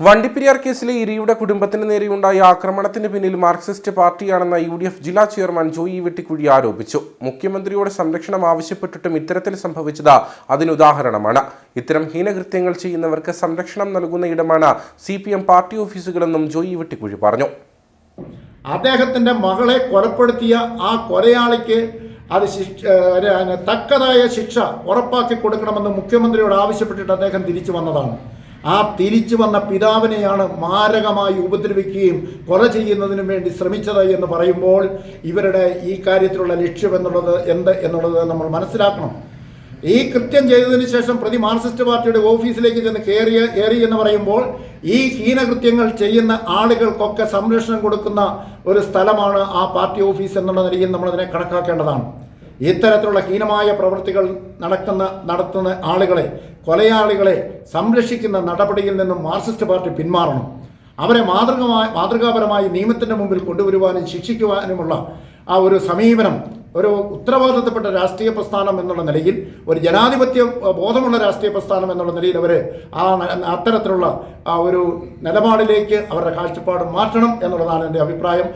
വണ്ടിപ്പെരിയാർ കേസിലെ ഇരിയുടെ കുടുംബത്തിന് നേരെയുണ്ടായ ആക്രമണത്തിന് പിന്നിൽ മാർക്സിസ്റ്റ് പാർട്ടിയാണെന്ന യു ഡി എഫ് ജില്ലാ ചെയർമാൻ ജോയി വെട്ടിക്കുഴി ആരോപിച്ചു. മുഖ്യമന്ത്രിയോട് സംരക്ഷണം ആവശ്യപ്പെട്ടിട്ടും ഇത്തരത്തിൽ സംഭവിച്ചത് അതിനുദാഹരണമാണ് ഇത്തരം ഹീനകൃത്യങ്ങൾ ചെയ്യുന്നവർക്ക് സംരക്ഷണം നൽകുന്ന ഇടമാണ് സി പാർട്ടി ഓഫീസുകളെന്നും ജോയി വെട്ടിക്കുഴി പറഞ്ഞു. അദ്ദേഹത്തിന്റെ മകളെ കൊലപ്പെടുത്തിയ ആ കൊലയാളിക്ക് അത് ശിക്ഷ തക്കതായ ശിക്ഷ ഉറപ്പാക്കി കൊടുക്കണമെന്ന് മുഖ്യമന്ത്രിയോട് ആവശ്യപ്പെട്ടിട്ട് അദ്ദേഹം തിരിച്ചു വന്നതാണ്. ആ തിരിച്ചു വന്ന പിതാവിനെയാണ് മാരകമായി ഉപദ്രവിക്കുകയും കൊല ചെയ്യുന്നതിനും വേണ്ടി ശ്രമിച്ചത് എന്ന് പറയുമ്പോൾ ഇവരുടെ ഈ കാര്യത്തിലുള്ള ലക്ഷ്യം എന്നുള്ളത് എന്ത് എന്നുള്ളത് നമ്മൾ മനസ്സിലാക്കണം. ഈ കൃത്യം ചെയ്തതിന് ശേഷം പ്രതി മാർക്സിസ്റ്റ് പാർട്ടിയുടെ ഓഫീസിലേക്ക് ചെന്ന് കയറിയ കയറി എന്ന് പറയുമ്പോൾ ഈ ഹീനകൃത്യങ്ങൾ ചെയ്യുന്ന ആളുകൾക്കൊക്കെ സംരക്ഷണം കൊടുക്കുന്ന ഒരു സ്ഥലമാണ് ആ പാർട്ടി ഓഫീസ് എന്നുള്ള നിലയിൽ നമ്മളതിനെ കണക്കാക്കേണ്ടതാണ്. ഇത്തരത്തിലുള്ള ഹീനമായ പ്രവൃത്തികൾ നടക്കുന്ന നടത്തുന്ന ആളുകളെ കൊലയാളികളെ സംരക്ഷിക്കുന്ന നടപടിയിൽ നിന്നും മാർക്സിസ്റ്റ് പാർട്ടി പിന്മാറണം. അവരെ മാതൃകമായി മാതൃകാപരമായി നിയമത്തിന്റെ മുമ്പിൽ കൊണ്ടുവരുവാനും ശിക്ഷിക്കുവാനുമുള്ള ആ ഒരു സമീപനം ഒരു ഉത്തരവാദിത്തപ്പെട്ട രാഷ്ട്രീയ പ്രസ്ഥാനം എന്നുള്ള നിലയിൽ ഒരു ജനാധിപത്യ ബോധമുള്ള രാഷ്ട്രീയ പ്രസ്ഥാനം എന്നുള്ള നിലയിൽ അവർ ആ അത്തരത്തിലുള്ള ആ ഒരു നിലപാടിലേക്ക് അവരുടെ കാഴ്ചപ്പാട് മാറ്റണം എന്നുള്ളതാണ് എന്റെ അഭിപ്രായം.